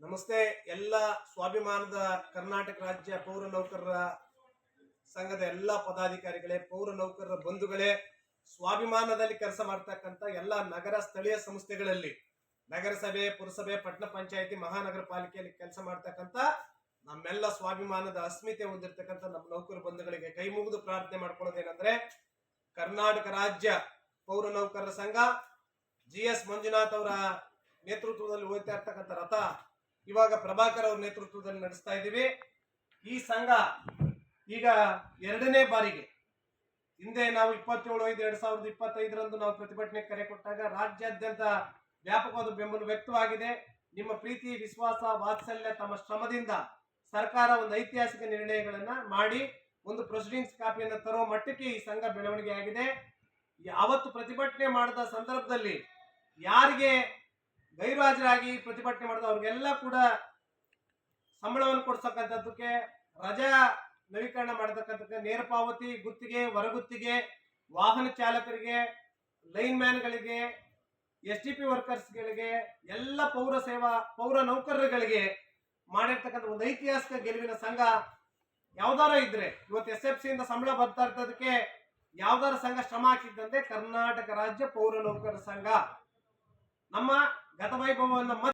ನಮಸ್ತೆ. ಎಲ್ಲ ಸ್ವಾಭಿಮಾನದ ಕರ್ನಾಟಕ ರಾಜ್ಯ ಪೌರ ನೌಕರರ ಸಂಘದ ಎಲ್ಲ ಪದಾಧಿಕಾರಿಗಳೇ, ಪೌರ ನೌಕರರ ಬಂಧುಗಳೇ, ಸ್ವಾಭಿಮಾನದಲ್ಲಿ ಕೆಲಸ ಮಾಡ್ತಕ್ಕಂಥ ಎಲ್ಲ ನಗರ ಸ್ಥಳೀಯ ಸಂಸ್ಥೆಗಳಲ್ಲಿ, ನಗರಸಭೆ, ಪುರಸಭೆ, ಪಟ್ಟಣ ಪಂಚಾಯತಿ, ಮಹಾನಗರ ಪಾಲಿಕೆಯಲ್ಲಿ ಕೆಲಸ ಮಾಡ್ತಕ್ಕಂಥ ನಮ್ಮೆಲ್ಲ ಸ್ವಾಭಿಮಾನದ ಅಸ್ಮಿತೆ ಹೊಂದಿರತಕ್ಕಂಥ ನಮ್ಮ ನೌಕರ ಬಂಧುಗಳಿಗೆ ಕೈ ಮುಗಿದು ಪ್ರಾರ್ಥನೆ ಮಾಡ್ಕೊಳ್ಳೋದೇನೆಂದ್ರೆ, ಕರ್ನಾಟಕ ರಾಜ್ಯ ಪೌರ ನೌಕರರ ಸಂಘ, ಜಿ ಎಸ್ ಮಂಜುನಾಥ್ ಅವರ ನೇತೃತ್ವದಲ್ಲಿ ಹೋಗ್ತಾ ಇರ್ತಕ್ಕಂಥ ರಥ ಇವಾಗ ಪ್ರಭಾಕರ್ ಅವ್ರ ನೇತೃತ್ವದಲ್ಲಿ ನಡೆಸ್ತಾ ಇದ್ದೀವಿ. ಈ ಸಂಘ ಈಗ ಎರಡನೇ ಬಾರಿಗೆ, ಹಿಂದೆ ನಾವು ಇಪ್ಪತ್ತೇಳು, ಐದು, ಎರಡ್ ಸಾವಿರದ ಇಪ್ಪತ್ತೈದರಂದು ನಾವು ಪ್ರತಿಭಟನೆ ಕರೆ ಕೊಟ್ಟಾಗ ರಾಜ್ಯಾದ್ಯಂತ ವ್ಯಾಪಕವಾದ ಬೆಂಬಲ ವ್ಯಕ್ತವಾಗಿದೆ. ನಿಮ್ಮ ಪ್ರೀತಿ, ವಿಶ್ವಾಸ, ವಾತ್ಸಲ್ಯ ತಮ್ಮ ಶ್ರಮದಿಂದ ಸರ್ಕಾರ ಒಂದು ಐತಿಹಾಸಿಕ ನಿರ್ಣಯಗಳನ್ನ ಮಾಡಿ ಒಂದು ಪ್ರೊಸೀಡಿಂಗ್ಸ್ ಕಾಪಿಯನ್ನು ತರೋ ಮಟ್ಟಕ್ಕೆ ಈ ಸಂಘ ಬೆಳವಣಿಗೆ ಆಗಿದೆ. ಯಾವತ್ತು ಪ್ರತಿಭಟನೆ ಮಾಡಿದ ಸಂದರ್ಭದಲ್ಲಿ ಯಾರಿಗೆ ಗೈರುಹಾಜರಾಗಿ ಪ್ರತಿಭಟನೆ ಮಾಡಿದ ಅವ್ರಿಗೆಲ್ಲ ಕೂಡ ಸಂಬಳವನ್ನು ಕೊಡ್ಸಕ್ಕಂಥದ್ದಕ್ಕೆ, ರಜಾ ನವೀಕರಣ ಮಾಡತಕ್ಕಂಥ ನೇರ ಪಾವತಿ, ಗುತ್ತಿಗೆ, ಹೊರಗುತ್ತಿಗೆ, ವಾಹನ ಚಾಲಕರಿಗೆ, ಲೈನ್ ಮ್ಯಾನ್ಗಳಿಗೆ ಎಸ್ ಟಿ ಪಿ ವರ್ಕರ್ಸ್ಗಳಿಗೆ, ಎಲ್ಲ ಪೌರ ಸೇವಾ, ಪೌರ ನೌಕರರುಗಳಿಗೆ ಮಾಡಿರ್ತಕ್ಕಂಥ ಒಂದು ಐತಿಹಾಸಿಕ ಗೆಲುವಿನ ಸಂಘ ಯಾವ್ದಾರ ಇದ್ರೆ, ಇವತ್ತು ಎಸ್ ಎಫ್ ಸಿಯಿಂದ ಸಂಬಳ ಬರ್ತಾ ಇರ್ತದಕ್ಕೆ ಯಾವ್ದಾರ ಸಂಘ ಶ್ರಮ ಹಾಕಿದ್ದಂತೆ ಕರ್ನಾಟಕ ರಾಜ್ಯ ಪೌರ ನೌಕರ ಸಂಘ. ನಮ್ಮ గత వైభవం వల్ల